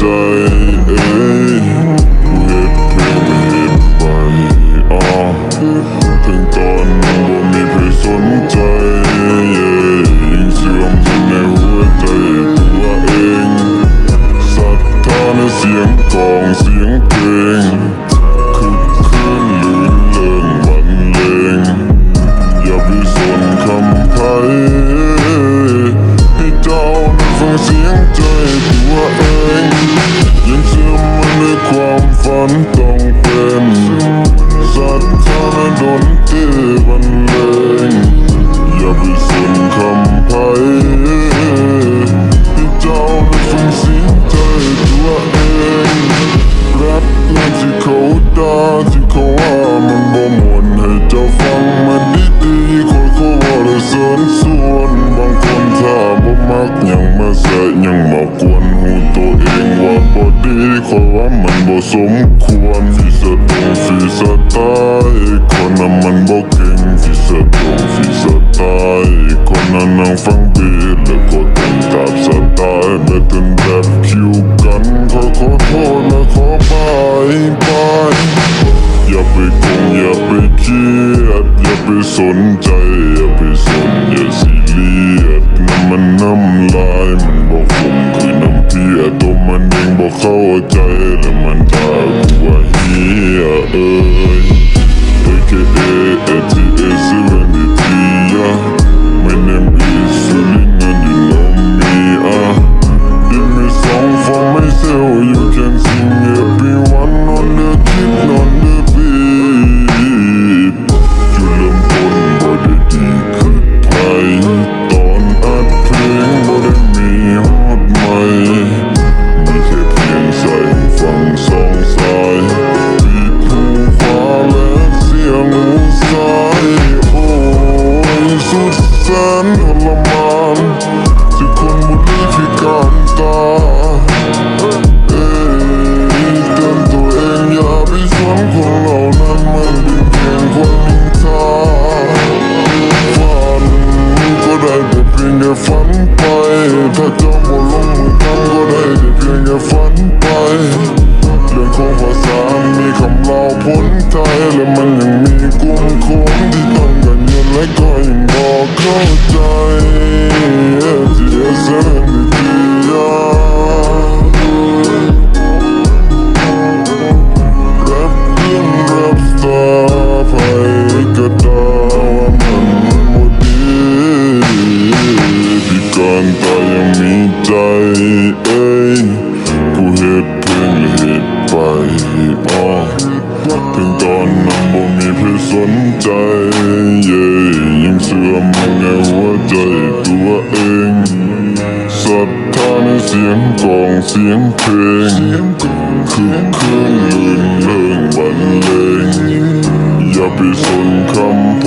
dying. เป็นสัตว์ทรดนตีบันเลอย่าไปสนคำไพ ฟ้ามันบ่สมควรฟีสะตรงฟีสะตายคนนั้นมันบอกเก่งฟีสะตรงฟีสะตายคนนั้นนั่งฟังเบสแล้วก็เต้นตามสไตล์ไม่เต้นแบบคิวกันขอขอโทษและขอบายบายอย่าไปโกงอย่าไปเครียดอย่าไปสนใจ มันยังมีกลุ่มคนที่ต้องการเงินและก็ยังบอกเข้าใจที่เอเซนดียารับเรื่องรับสาภัยก็ตาว่ามันหมดดีพิการตายังมีใจเอ้ย กองเสียงเพลงคือเครื่องลื่นเลิงบรรเลงอย่าไปสนคำไป